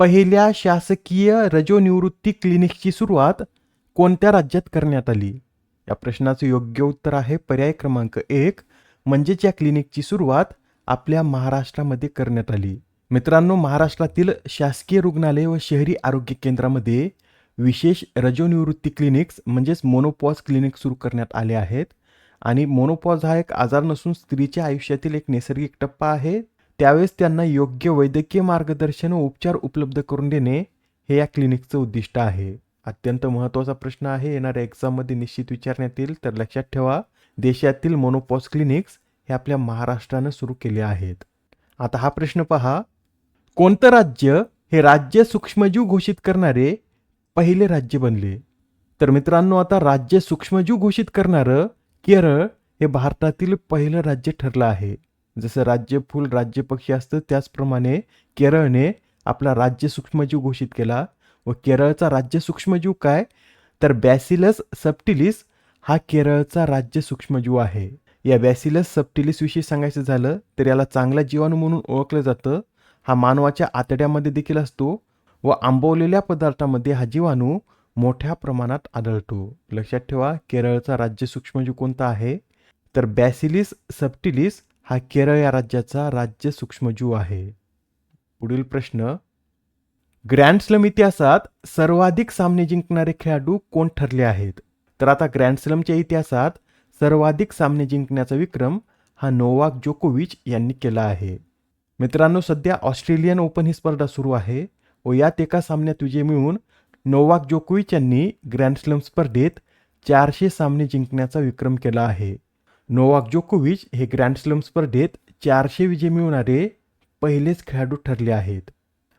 पहिल्या शासकीय रजोनिवृत्ती क्लिनिकची सुरुवात कोणत्या राज्यात करण्यात आली? या प्रश्नाचं योग्य उत्तर आहे पर्याय क्रमांक एक म्हणजेच या क्लिनिकची सुरुवात आपल्या महाराष्ट्रामध्ये करण्यात आली. मित्रांनो महाराष्ट्रातील शासकीय रुग्णालय व शहरी आरोग्य केंद्रामध्ये विशेष रजोनिवृत्ती क्लिनिक्स म्हणजेच मोनोपॉज क्लिनिक सुरू करण्यात आले आहेत. आणि मोनोपॉज हा एक आजार नसून स्त्रीच्या आयुष्यातील एक नैसर्गिक टप्पा आहे. त्यावेळेस त्यांना योग्य वैद्यकीय मार्गदर्शन व उपचार उपलब्ध करून देणे हे या क्लिनिकचं उद्दिष्ट आहे. अत्यंत महत्त्वाचा प्रश्न आहे. येणाऱ्या एक्झाममध्ये निश्चित विचारण्यात येईल. तर लक्षात ठेवा देशातील मोनोपॉस क्लिनिक्स हे आपल्या महाराष्ट्रानं सुरू केले आहेत. आता हा प्रश्न पहा. कोणतं राज्य हे राज्य सूक्ष्मजीव घोषित करणारे पहिले राज्य बनले? तर मित्रांनो आता राज्य सूक्ष्मजीव घोषित करणारं केरळ हे भारतातील पहिलं राज्य ठरलं आहे. जसं राज्य फुल राज्य पक्षी असतं त्याचप्रमाणे केरळने आपला राज्य सूक्ष्मजीव घोषित केला. व केरळचा राज्य सूक्ष्मजीव काय? तर बॅसिलस सबटिलिस हा केरळचा राज्य सूक्ष्मजीव आहे. या बॅसिलस सप्टिलिसविषयी सांगायचं झालं तर याला चांगला जीवाणू म्हणून ओळखलं जातं. हा मानवाच्या आतड्यामध्ये देखील असतो व आंबवलेल्या पदार्थामध्ये हा जीवाणू मोठ्या प्रमाणात आढळतो. लक्षात ठेवा केरळचा राज्य सूक्ष्मजीव कोणता आहे? तर बॅसिलिस सबटिलिस हा केरळ या राज्याचा राज्य सूक्ष्मजीव आहे. पुढील प्रश्न ग्रँड स्लम इतिहासात सर्वाधिक सामने जिंकणारे खेळाडू कोण ठरले आहेत? तर आता ग्रँड स्लमच्या इतिहासात सर्वाधिक सामने जिंकण्याचा विक्रम हा नोवाक जोकोविच यांनी केला आहे. मित्रांनो सध्या ऑस्ट्रेलियन ओपन ही स्पर्धा सुरू आहे व यात एका सामन्यात विजय मिळवून नोवाक जोकोविच यांनी ग्रँड स्लम स्पर्धेत चारशे सामने जिंकण्याचा विक्रम केला आहे. नोवाक जोकोविच हे ग्रँडस्लम स्पर्धेत चारशे विजय मिळवणारे पहिलेच खेळाडू ठरले आहेत.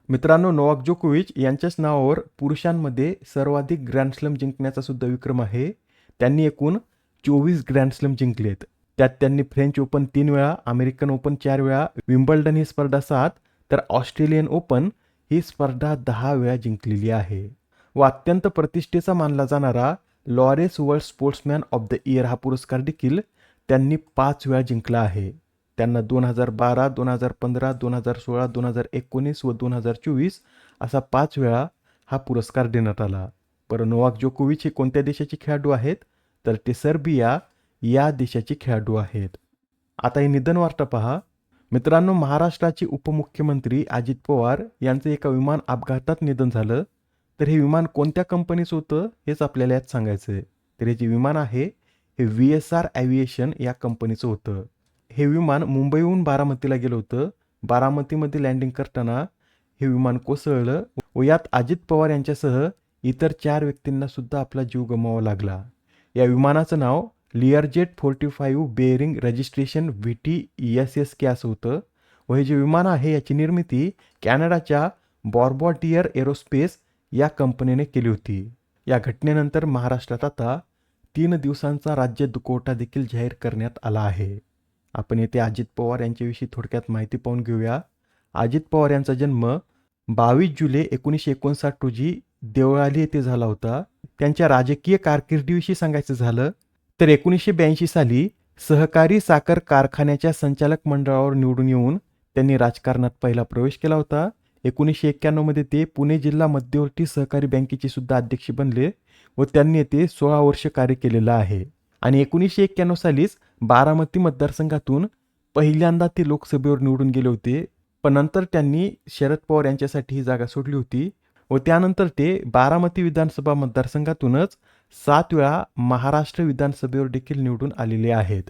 मित्रांनो नोवाक जोकोविच यांच्याच नावावर पुरुषांमध्ये सर्वाधिक ग्रँडस्लम जिंकण्याचा सुद्धा विक्रम आहे. त्यांनी एकूण चोवीस ग्रँडस्लम जिंकलेत. त्यात त्यांनी फ्रेंच ओपन तीन वेळा अमेरिकन ओपन चार वेळा विम्बल्डन ही स्पर्धा सात तर ऑस्ट्रेलियन ओपन ही स्पर्धा दहा वेळा जिंकलेली आहे. व अत्यंत प्रतिष्ठेचा मानला जाणारा Laureus world sportsman of the year हा पुरस्कार देखील त्यांनी पाच वेळा जिंकला आहे. त्यांना दोन हजार बारा दोन हजार पंधरा दोन हजार सोळा दोन हजार एकोणीस व दोन हजार चोवीस असा पाच वेळा हा पुरस्कार देण्यात आला. पर नोवाक जोकोविच हे कोणत्या देशाचे खेळाडू आहेत? तर ते सर्बिया या देशाचे खेळाडू आहेत. आता ही निधन वार्ता पहा. मित्रांनो महाराष्ट्राचे उपमुख्यमंत्री अजित पवार यांचं एका विमान अपघातात निधन झालं. तर हे विमान कोणत्या कंपनीचं होतं हेच आपल्याला यात सांगायचं आहे तर हे जे विमान आहे हे व्ही एस आर ॲव्हिएशन या कंपनीचं होतं. हे विमान मुंबईहून बारामतीला गेलं होतं. बारामतीमध्ये लँडिंग करताना हे विमान कोसळलं व यात अजित पवार यांच्यासह इतर चार व्यक्तींना सुद्धा आपला जीव गमवावा लागला. या विमानाचं नाव Learjet forty five bearing registration V T S S K असं होतं व हे जे विमान आहे याची निर्मिती कॅनडाच्या बॉर्बॉटियर एरोस्पेस या कंपनीने केली होती. या घटनेनंतर महाराष्ट्रात आता तीन दिवसांचा राज्य दुकोटा देखील जाहीर करण्यात आला आहे. आपण येथे अजित पवार यांच्याविषयी थोडक्यात माहिती पाहून घेऊया. अजित पवार यांचा जन्म बावीस जुलै एकोणीसशे एकोणसाठ रोजी देवळाली येथे झाला होता. त्यांच्या राजकीय कारकिर्दीविषयी सांगायचं झालं तर एकोणीसशे ब्याऐंशी साली सहकारी साखर कारखान्याच्या संचालक मंडळावर निवडून येऊन त्यांनी राजकारणात पहिला प्रवेश केला होता. एकोणीसशे एक्क्याण्णवमध्ये ते पुणे जिल्हा मध्यवर्ती सहकारी बँकेचे सुद्धा अध्यक्ष बनले. व त्यांनी येथे सोळा वर्ष कार्य केलेलं आहे. आणि एकोणीसशे एक्क्याण्णव सालीच बारामती मतदारसंघातून पहिल्यांदा ते लोकसभेवर निवडून गेले होते. पण नंतर त्यांनी शरद पवार यांच्यासाठी ही जागा सोडली होती व त्यानंतर ते बारामती विधानसभा मतदारसंघातूनच सात वेळा महाराष्ट्र विधानसभेवर देखील निवडून आलेले आहेत.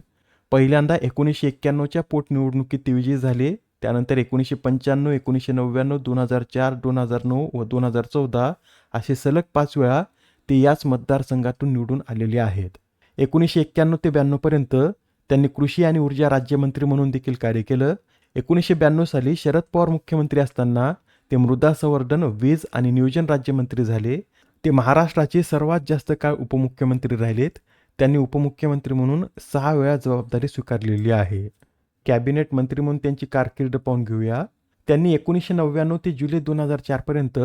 पहिल्यांदा एकोणीसशे एक्क्याण्णवच्या पोटनिवडणुकीत ते विजयी झाले. त्यानंतर एकोणीसशे पंच्याण्णव एकोणीसशे नव्याण्णव दोन हजार चार दोन हजार नऊ व दोन हजार चौदा असे सलग पाच वेळा ते याच मतदारसंघातून निवडून आलेले आहेत. एकोणीसशे एक्क्याण्णव ते ब्याण्णवपर्यंत त्यांनी कृषी आणि ऊर्जा राज्यमंत्री म्हणून देखील कार्य केलं. एकोणीसशे ब्याण्णव साली शरद पवार मुख्यमंत्री असताना ते मृदा संवर्धन वीज आणि नियोजन राज्यमंत्री झाले. ते महाराष्ट्राचे सर्वात जास्त काळ उपमुख्यमंत्री राहिलेत. त्यांनी उपमुख्यमंत्री म्हणून सहा वेळा जबाबदारी स्वीकारलेली आहे. कॅबिनेट मंत्री म्हणून त्यांची कारकीर्द पाहून घेऊया. त्यांनी एकोणीसशे नव्याण्णव ते जुलै दोन हजार चारपर्यंत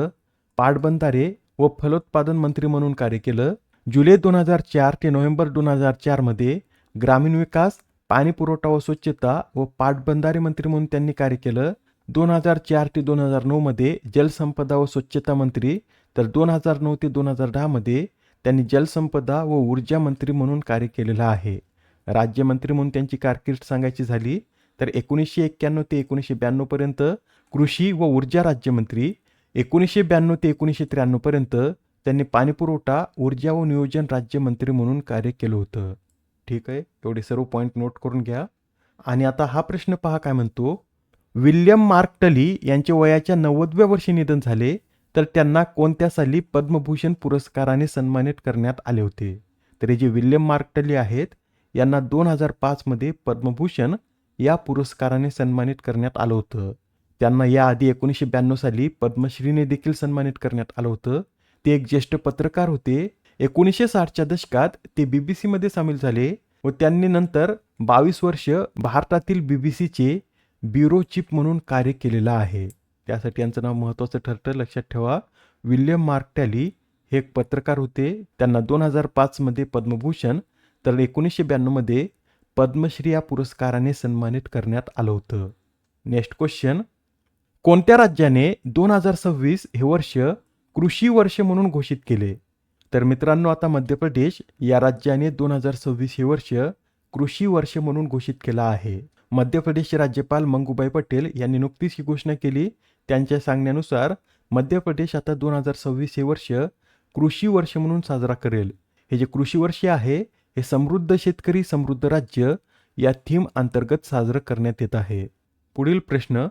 पाटबंधारे व फलोत्पादन मंत्री म्हणून कार्य केलं. जुलै दोन हजार चार ते नोव्हेंबर दोन हजार चारमध्ये ग्रामीण विकास पाणीपुरवठा व स्वच्छता व पाटबंधारे मंत्री म्हणून त्यांनी कार्य केलं. दोन हजार चार ते दोन हजार नऊमध्ये जलसंपदा व स्वच्छता मंत्री तर दोन हजार नऊ ते दोन हजार दहामध्ये त्यांनी जलसंपदा व ऊर्जा मंत्री म्हणून कार्य केलेलं आहे. राज्यमंत्री म्हणून त्यांची कारकीर्द सांगायची झाली तर एकोणीसशे एक्क्याण्णव ते एकोणीसशे ब्याण्णवपर्यंत कृषी व ऊर्जा राज्यमंत्री एकोणीसशे ब्याण्णव ते एकोणीसशे त्र्याण्णवपर्यंत त्यांनी पाणीपुरवठा ऊर्जा व नियोजन राज्यमंत्री म्हणून कार्य केलं होतं. ठीक आहे? एवढे सर्व पॉईंट नोट करून घ्या. आणि आता हा प्रश्न पहा काय म्हणतो? विल्यम मार्कटली यांचे वयाच्या नव्वदव्या वर्षी निधन झाले तर त्यांना कोणत्या साली पद्मभूषण पुरस्काराने सन्मानित करण्यात आले होते? तर हे जे विल्यम मार्कटली आहेत यांना दोन हजार पाचमध्ये पद्मभूषण या पुरस्काराने सन्मानित करण्यात आलं होतं. त्यांना याआधी एकोणीसशे ब्याण्णव साली पद्मश्रीने देखील सन्मानित करण्यात आलं होतं. ते एक ज्येष्ठ पत्रकार होते. एकोणीसशे साठच्या दशकात ते बी बी सीमध्ये सामील झाले व त्यांनी नंतर बावीस वर्ष भारतातील बी बी सीचे ब्युरो चीफ म्हणून कार्य केलेलं आहे. त्यासाठी यांचं नाव महत्त्वाचं ठरतं. लक्षात ठेवा विल्यम मार्क टॅली हे एक पत्रकार होते. त्यांना दोन हजार पाचमध्ये पद्मभूषण तर एकोणीसशे ब्याण्णवमध्ये पद्मश्री या पुरस्काराने सन्मानित करण्यात आलं होतं. Next question. कोणत्या राज्याने दोन हजार सव्वीस हे वर्ष कृषी वर्ष म्हणून घोषित केले? तर मित्रांनो आता मध्य प्रदेश या राज्याने दोन हजार सव्वीस हे वर्ष कृषी वर्ष म्हणून घोषित केला आहे. मध्य प्रदेशचे राज्यपाल मंगूबाई पटेल यांनी नुकतीच ही घोषणा केली. त्यांच्या सांगण्यानुसार मध्य प्रदेश आता दोन हजार सव्वीस हे वर्ष कृषी वर्ष म्हणून साजरा करेल. हे जे कृषी वर्ष आहे हे समृद्ध शेतकरी समृद्ध राज्य या थीम अंतर्गत साजरं करण्यात येत आहे. पुढील प्रश्न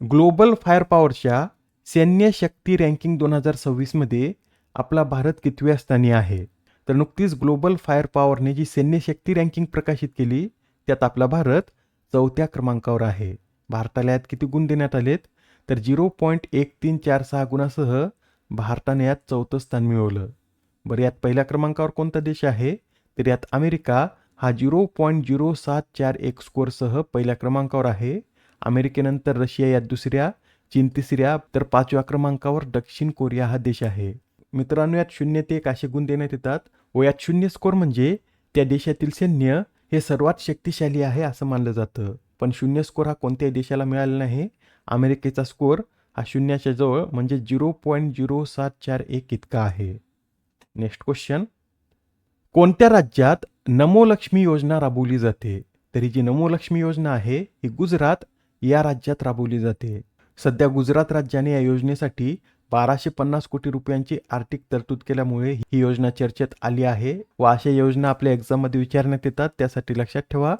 ग्लोबल फायर पॉवरच्या सैन्य शक्ती रँकिंग दोन हजार सव्वीसमध्ये आपला भारत कितव्या स्थानी आहे? तर नुकतीच ग्लोबल फायर पॉवरने जी सैन्य शक्ती रँकिंग प्रकाशित केली त्यात आपला भारत चौथ्या क्रमांकावर आहे. भारताला यात किती गुण देण्यात आलेत? तर झिरो पॉईंट एक तीन चार सहा गुणासह भारताने यात चौथं स्थान मिळवलं. बरं यात पहिल्या क्रमांकावर कोणता देश आहे? तर यात अमेरिका हा झिरो पॉईंट झिरो सात चार एक स्कोअरसह पहिल्या क्रमांकावर आहे. अमेरिकेनंतर रशिया यात दुसऱ्या चीन तिसऱ्या तर पाचव्या क्रमांकावर दक्षिण कोरिया हा देश आहे. मित्रांनो यात शून्य ते एक असे गुण देण्यात येतात व यात शून्य स्कोर म्हणजे त्या देशातील सैन्य हे सर्वात शक्तिशाली आहे असं मानलं जातं. पण शून्य स्कोर हा कोणत्याही देशाला मिळाला नाही. अमेरिकेचा स्कोअर हा शून्याच्या जवळ म्हणजे झिरो पॉईंट झिरो सात चार एक इतका आहे. Next question. कोणत्या राज्यात नमोलक्ष्मी योजना राबवली जाते? तर ही जी नमोलक्ष्मी योजना आहे ही गुजरात या राज्यात राबवली जाते. सध्या गुजरात राज्याने या योजनेसाठी बाराशे पन्नास कोटी रुपयांची आर्थिक तरतूद केल्यामुळे ही योजना चर्चेत आली आहे व अशा योजना आपल्या एक्झाममध्ये विचारण्यात येतात त्यासाठी लक्षात ठेवा.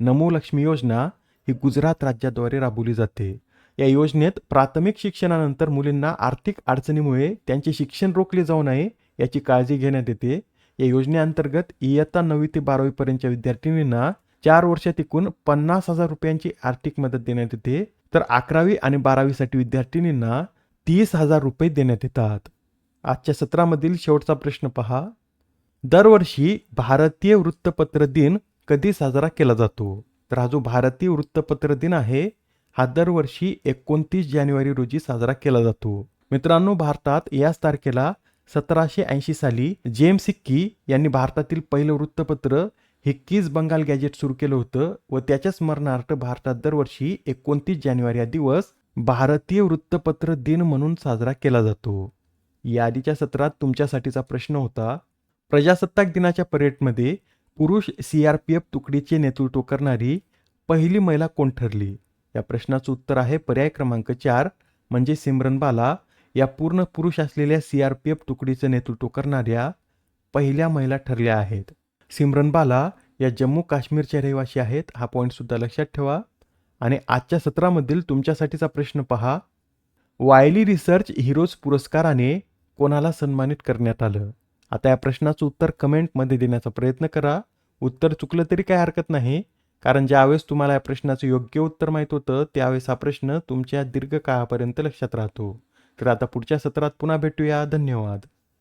नमो लक्ष्मी योजना ही गुजरात राज्याद्वारे राबवली जाते. या योजनेत प्राथमिक शिक्षणानंतर मुलींना आर्थिक अडचणीमुळे त्यांचे शिक्षण रोखले जाऊ नये याची काळजी घेण्यात येते. या योजनेअंतर्गत इयत्ता नववी ते बारावीपर्यंतच्या विद्यार्थिनींना चार वर्षात एकूण पन्नास हजार रुपयांची आर्थिक मदत देण्यात येते. तर अकरावी आणि बारावीसाठी विद्यार्थिनींना तीस हजार रुपये देण्यात येतात. आजच्या सत्रामधील शेवटचा प्रश्न पहा. दरवर्षी भारतीय वृत्तपत्र दिन कधी साजरा केला जातो? तर हा जो भारतीय वृत्तपत्र दिन आहे हा दरवर्षी एकोणतीस जानेवारी रोजी साजरा केला जातो. मित्रांनो भारतात याच तारखेला सतराशे ऐंशी साली जेम्स सिक्की यांनी भारतातील पहिलं वृत्तपत्र हिक्कीज बंगाल गॅजेट सुरू केलं होतं व त्याच्या स्मरणार्थ भारतात दरवर्षी एकोणतीस जानेवारी हा दिवस भारतीय वृत्तपत्र दिन म्हणून साजरा केला जातो. या आधीच्या सत्रात तुमच्यासाठीचा प्रश्न होता प्रजासत्ताक दिनाच्या परेडमध्ये पुरुष सी आर पी एफ तुकडीचे नेतृत्व करणारी पहिली महिला कोण ठरली? या प्रश्नाचं उत्तर आहे पर्याय क्रमांक चार म्हणजे सिमरन बाला. या पूर्ण पुरुष असलेल्या सी आर पी एफ तुकडीचं नेतृत्व करणाऱ्या पहिल्या महिला ठरल्या आहेत. सिमरन बाला या जम्मू काश्मीरच्या रहिवासी आहेत. हा पॉईंटसुद्धा लक्षात ठेवा. आणि आजच्या सत्रामधील तुमच्यासाठीचा प्रश्न पहा. वायली रिसर्च हिरोज पुरस्काराने कोणाला सन्मानित करण्यात आलं? आता या प्रश्नाचं उत्तर कमेंटमध्ये देण्याचा प्रयत्न करा. उत्तर चुकलं तरी काही हरकत नाही. कारण ज्यावेळेस तुम्हाला या प्रश्नाचं योग्य उत्तर माहीत होतं त्यावेळेस हा प्रश्न तुमच्या दीर्घकाळापर्यंत लक्षात राहतो. तर आता पुढच्या सत्रात पुन्हा भेटूया. धन्यवाद.